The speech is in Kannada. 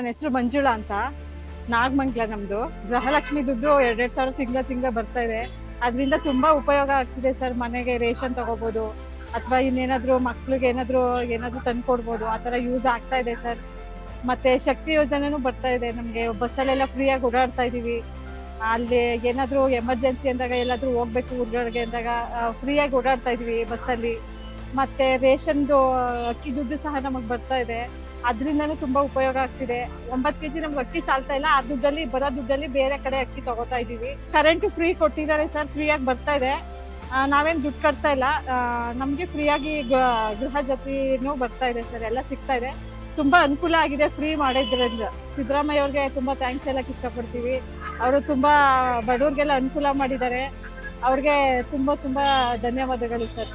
ನನ್ನ ಹೆಸರು ಮಂಜುಳಾ ಅಂತ. ನಾಗಮಂಗ್ಲ ನಮ್ದು. ಗೃಹಲಕ್ಷ್ಮಿ ದುಡ್ಡು ಎರಡೆರಡು ಸಾವಿರ ತಿಂಗಳ ತಿಂಗಳ ಬರ್ತಾ ಇದೆ. ಅದರಿಂದ ತುಂಬಾ ಉಪಯೋಗ ಆಗ್ತಿದೆ ಸರ್ ಮನೆಗೆ ರೇಷನ್ ತಗೋಬಹುದು ಅಥವಾ ಇನ್ನೇನಾದ್ರೂ ಮಕ್ಳಿಗೆ ಏನಾದ್ರು ಏನಾದ್ರು ತಂದ್ಕೊಡ್ಬೋದು ಆ ತರ ಯೂಸ್ ಆಗ್ತಾ ಇದೆ ಸರ್. ಮತ್ತೆ ಶಕ್ತಿ ಯೋಜನೆನು ಬರ್ತಾ ಇದೆ ನಮ್ಗೆ. ಬಸ್ಸಲ್ಲೆಲ್ಲ ಫ್ರೀಯಾಗಿ ಓಡಾಡ್ತಾ ಇದೀವಿ. ಅಲ್ಲಿ ಏನಾದ್ರು ಎಮರ್ಜೆನ್ಸಿ ಅಂದಾಗ ಎಲ್ಲಾದ್ರೂ ಹೋಗ್ಬೇಕು ಊರ್ಗಳಿಗೆ ಅಂದಾಗ ಫ್ರೀಯಾಗಿ ಓಡಾಡ್ತಾ ಇದೀವಿ ಬಸ್ಸಲ್ಲಿ ಮತ್ತೆ ರೇಷನ್ದು ಅಕ್ಕಿ ದುಡ್ಡು ಸಹ ನಮಗ್ ಬರ್ತಾ ಇದೆ. ಅದರಿಂದನೂ ತುಂಬಾ ಉಪಯೋಗ ಆಗ್ತಿದೆ. ಒಂಬತ್ತು ಕೆಜಿ ನಮ್ಗೆ ಅಕ್ಕಿ ಸಾಲ್ತಾ ಇಲ್ಲ. ಆ ದುಡ್ಡಲ್ಲಿ, ಬರೋ ದುಡ್ಡಲ್ಲಿ ಬೇರೆ ಕಡೆ ಅಕ್ಕಿ ತಗೋತಾ ಇದೀವಿ ಕರೆಂಟ್ ಫ್ರೀ ಕೊಟ್ಟಿದ್ದಾರೆ ಸರ್. ಫ್ರೀಯಾಗಿ ಬರ್ತಾ ಇದೆ. ನಾವೇನ್ ದುಡ್ಡು ಕಟ್ತಾ ಇಲ್ಲ. ನಮ್ಗೆ ಫ್ರೀಯಾಗಿ ಗೃಹ ಜೊತೆನೂ ಬರ್ತಾ ಇದೆ ಸರ್. ಎಲ್ಲ ಸಿಗ್ತಾ ಇದೆ. ತುಂಬಾ ಅನುಕೂಲ ಆಗಿದೆ ಫ್ರೀ ಮಾಡಿದ್ರಿಂದ. ಸಿದ್ದರಾಮಯ್ಯ ಅವ್ರಿಗೆ ತುಂಬಾ ಥ್ಯಾಂಕ್ಸ್ ಹೇಳಕ್ ಇಷ್ಟಪಡ್ತೀವಿ. ಅವರು ತುಂಬಾ ಬಡವ್ರಿಗೆಲ್ಲ ಅನುಕೂಲ ಮಾಡಿದ್ದಾರೆ. ಅವ್ರಿಗೆ ತುಂಬಾ ತುಂಬಾ ಧನ್ಯವಾದಗಳು ಸರ್.